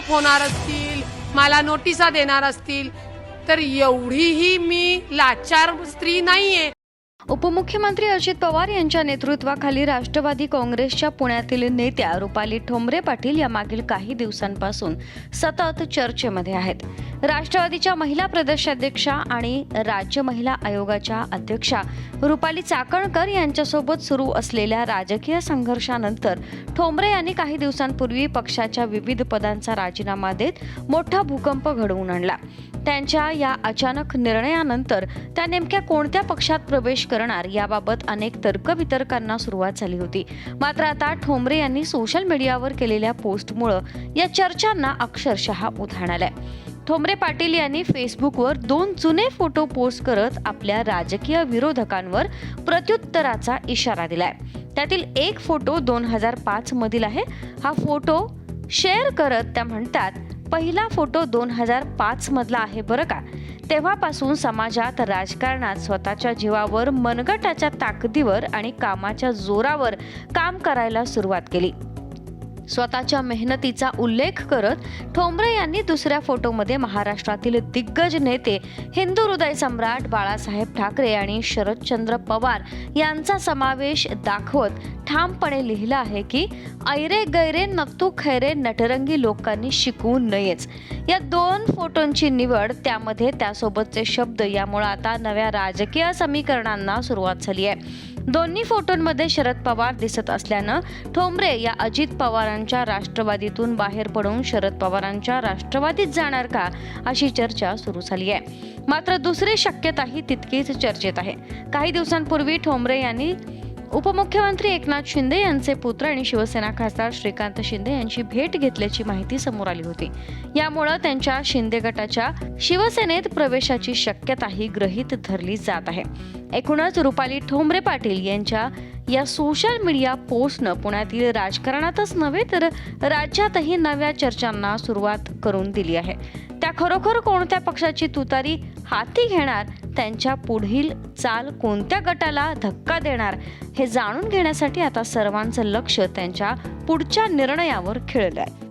आरोप होणार असतील मला नोटिसा देणार असतील तर एवढीही मी लाचार स्त्री नाहीये. उपमुख्यमंत्री अजित पवार यांच्या नेतृत्वाखाली राष्ट्रवादी काँग्रेसच्या पुण्यातील नेत्या रुपाली ठोंबरे पाटील या मागील काही दिवसांपासून सतत चर्चेमध्ये आहेत. राष्ट्रवादीच्या महिला प्रदेशाध्यक्षा आणि राज्य महिला आयोगाच्या अध्यक्षा रुपाली चाकणकर यांच्यासोबत सुरू असलेल्या राजकीय संघर्षानंतर ठोंबरे यांनी काही दिवसांपूर्वी पक्षाच्या विविध पदांचा राजीनामा देत मोठा भूकंप घडवून आणला. त्यांच्या या अचानक निर्णयानंतर त्या नेमक्या कोणत्या पक्षात प्रवेश करणार याबाबत अनेक तर्कवितर्कांना सुरुवात झाली होती. मात्र आता ठोंबरे यांनी सोशल मीडियावर केलेल्या पोस्टमुळं या चर्चांना अक्षरशः उधाण आलंय. ठोंबरे पाटील यांनी फेसबुकवर दोन जुने फोटो पोस्ट करत आपल्या राजकीय विरोधकांवर प्रत्युत्तराचा इशारा दिलाय. त्यातील एक फोटो दोन हजार पाच मधील आहे. हा फोटो शेअर करत त्या म्हणतात पहिला फोटो दोन हजार पाच मधला आहे बरं का. तेव्हापासून समाजात राजकारणात स्वतःच्या जीवावर मनगटाच्या ताकदीवर आणि कामाच्या जोरावर काम करायला सुरुवात केली. स्वतःच्या मेहनतीचा उल्लेख करत ठोंबरे यांनी दुसऱ्या फोटोमध्ये महाराष्ट्रातील दिग्गज नेते हिंदू हृदय सम्राट बाळासाहेब ठाकरे आणि शरदचंद्र पवार यांचा समावेश दाखवत ठामपणे लिहिलं आहे की ऐरे गैरे नक्तू खैरे नटरंगी लोकांनी शिकवू नयेच या दोन फोटोंची निवड त्यामध्ये त्यासोबतचे शब्द यामुळे आता नव्या राजकीय समीकरणांना सुरुवात झाली आहे. दोन्ही फोटोंमध्ये शरद पवार दिसत असल्यानं ठोंबरे या अजित पवारांच्या राष्ट्रवादीतून बाहेर पडून शरद पवारांच्या राष्ट्रवादीत जाणार का अशी चर्चा सुरू झाली आहे. मात्र दुसरी शक्यताही तितकीच चर्चेत आहे. काही दिवसांपूर्वी ठोंबरे यांनी उपमुख्यमंत्री एकनाथ शिंदे यांचे पुत्र आणि शिवसेना खासदार श्रीकांत शिंदे यांची भेट घेतल्याची माहिती समोर आली होती. यामुळं त्यांच्या शिंदे गटाच्या शिवसेनेत प्रवेशाची शक्यताही गृहीत धरली जात आहे. एकूणच रुपाली ठोंबरे पाटील यांच्या या सोशल मीडिया पोस्टनं पुण्यातील राजकारणातच नव्हे तर राज्यातही नव्या चर्चांना सुरुवात करून दिली आहे. त्या खरोखर कोणत्या पक्षाची तुतारी हाती घेणार त्यांच्या पुढील चाल कोणत्या गटाला धक्का देणार हे जाणून घेण्यासाठी आता सर्वांचं लक्ष त्यांच्या पुढच्या निर्णयावर खेळलं आहे